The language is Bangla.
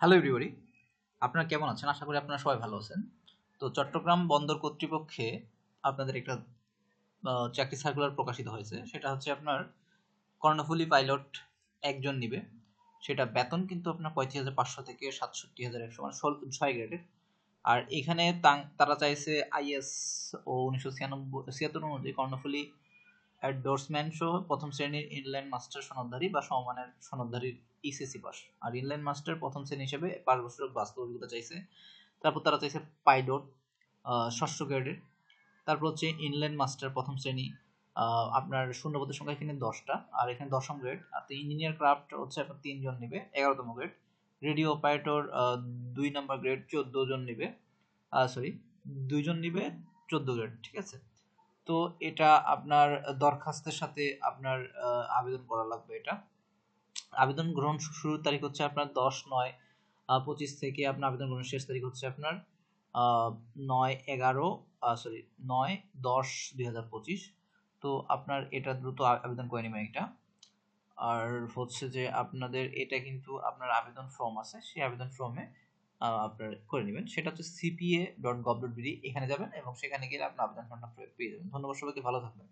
হ্যালো এভরিবডি আপনারা কেমন আছেন? আশা করি আপনারা সবাই ভালো আছেন। তো চট্টগ্রাম বন্দর কর্তৃপক্ষে আপনাদের একটা চাকরি সার্কুলার প্রকাশিত হয়েছে। সেটা হচ্ছে আপনার কর্ণফুলি পাইলট একজন নিবে। সেটা বেতন কিন্তু আপনার পঁয়ত্রিশ হাজার পাঁচশো থেকে সাতষট্টি হাজার একশো মানে ষোল- ছয় গ্রেডের আর এখানে তারা চাইছে আইএস ও উনিশশো ছিয়ানব্বই, ছিয়াত্তর অনুযায়ী কর্ণফুলি অ্যাডোর্সম্যান সহ প্রথম শ্রেণির ইনলাইন মাস্টার সনদধারী বা সমমানের সনদধারীর ইসিসি পাস। আর ইনলাইন মাস্টার প্রথম শ্রেণি হিসেবে পাঁচ বছর বাস্তব অভিজ্ঞতা চাইছে। তারপর তারা চাইছে পাইলট ষষ্ঠ গ্রেডের তারপর হচ্ছে ইনলাইন মাস্টার প্রথম শ্রেণি আপনার শূন্যপদের সংখ্যা এখানে দশটা, আর এখানে দশম গ্রেড আর ইঞ্জিনিয়ার ক্রাফট হচ্ছে আপনার তিনজন নেবে, এগারোতম গ্রেড রেডিও অপারেটর দুই নম্বর গ্রেড চোদ্দ জন নেবে সরি দুইজন নিবে, চোদ্দ গ্রেড ঠিক আছে? তো এটা আপনার দরখাস্তের সাথে আপনার আবেদন করা লাগবে এটা। আবেদন গ্রহণ শুরুর তারিখ হচ্ছে আপনার দশ নয় পঁচিশ থেকে আপনার আবেদন গ্রহণের শেষ তারিখ হচ্ছে আপনার নয় এগারো সরি নয় দশ দুই হাজার পঁচিশ। তো আপনার এটা দ্রুত আবেদন করে নেবেন এটা। আর হচ্ছে যে আপনাদের এটা কিন্তু আপনার আবেদন ফর্ম আছে, সেই আবেদন ফর্মে আপনার করে নেবেন। সেটা হচ্ছে CPA dot gov dot BD এখানে যাবেন এবং সেখানে গেলে আপনার আবেদন ফর্মটা পেয়ে যাবেন। ধন্যবাদ সবাইকে, ভালো থাকবেন।